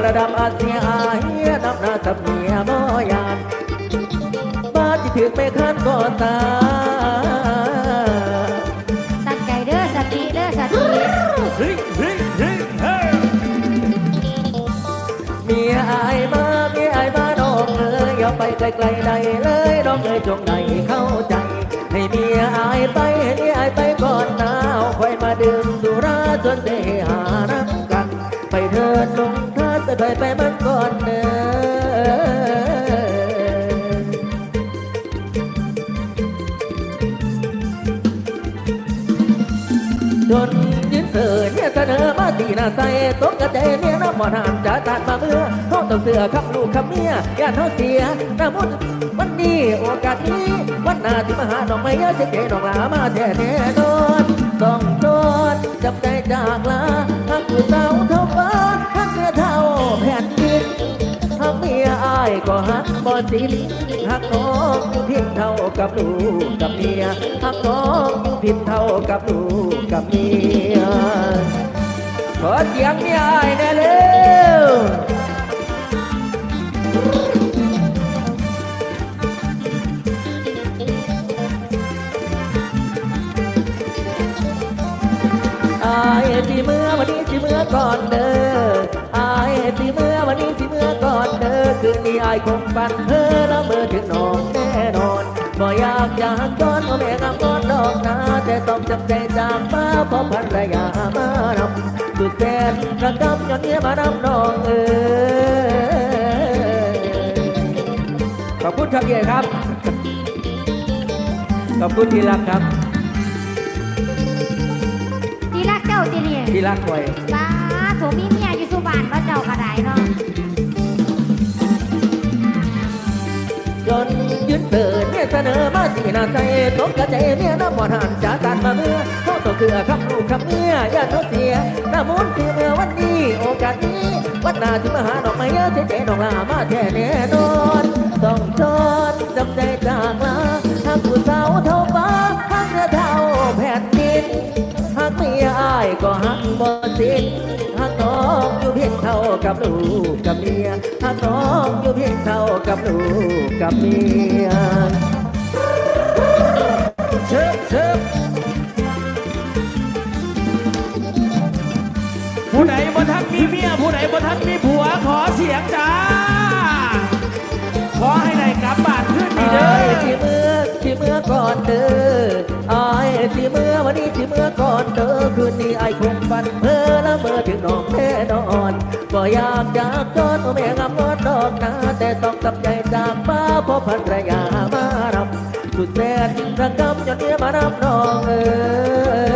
ดเสียอายน้ำหน้าสับเมียบ่ยานบ้านที่ถึงไม่คันก็ตาตั้งใจเด้อสติเด้อสติเฮ้ยเฮ้ยเฮ้ยเฮ้ยเมียอายมาเมียอายมาน้องเอ้ยอย่าไปไกลๆใดเลยน้องเอ้ยจงไหนเข้าใจให้เมียอายไปให้เมียอายไปก่อนหนาวค่อยมาดื่มสุราจนได้หารักกันไปเถิดลง เถิดไปมันก่อนเนอจนยืนเสือเนี่ยเสนอมาตีหน้าใสตกกระเจเนี่ยน้ำบ่อนหานจะตัดมาเมื่อเขาต้องเสือคำลูกคำเมียอย่าเขาเสียน้ามุดวันนี้โอกาสนี้ วันหน้าที่มาหาดอกไม้เยอะจะเจดอกลามาแท้แน่นอนต้องโดนจับใจจากลา หักบ่สินหักน้องอยู่เพียงเท่ากับลูกกับเมียหักน้องอยู่เพียงเท่ากับลูกกับเมียขอเสียงเมียอายแน่เร็วอายที่เมื่อวันนี้ที่เมื่อก่อนเด้ออายที่เมื่อวันนี้ายคงฝันเพ้อแล้วเมื่อถึงนอนแน่นอนบ่อยากอยากย้อนว่าแม่งามก้อนดอกนาแต่ต้องจำใจจากฟ้าเพราะภรรยามานำสุดแสนระกำย้อนเมียมานำน้องเอ้ยขอบคุณครับเย่ครับ ขอบคุณที่รักครับ ที่รักเจ้าที่นี่ที่รักไว้ป้าโถมีเมียอยู่สุบานก็เจ้าก็ได้เนาะ เดินเนี่ยเสนอมาสีหน้าใจตกกระใจเนี่ยน้ำหมอดหันจากกันมาเมื่อเขาตัวเกลือคำลูกคำเมียอย่าเขาเสียหน้ามุนคือเมื่อวันนี้โอกาสนี้วันหน้าที่มาหาดอกไม้เยอะเจ๊เจ๊ดอกลามาแท้แน่นอนต้องจอดจำใจจากลาหากผู้สาวเท่า ก็หักบ่สิ้นหากน้องอยู่เพียงเท่ากับลูกกับเมียหากน้องอยู่เพียงเท่ากับลูกกับเมียเชิบเชิบผู้ใดบ่ทันมีเมียผู้ใดบ่ทันมีผัวขอเสียงจ้าขอให้ได้กลับบ้านขึ้นนี่อายเด้อที่เมื่อที่เมื่อก่อนเด้ออายที่เมื่อ วันนี้ที่เมื่อก่อนเธอคืนนี้ไอ้คงฝันเพ้อละเมื่อถึงน้องแน่นอน ก็อยากจากกอดแม่งามงอนดอกนาแต่ต้องตับใจจากป้าเพราะภรรยามารับสุดแสนระกำจนเนี้ยมารำน้องเออ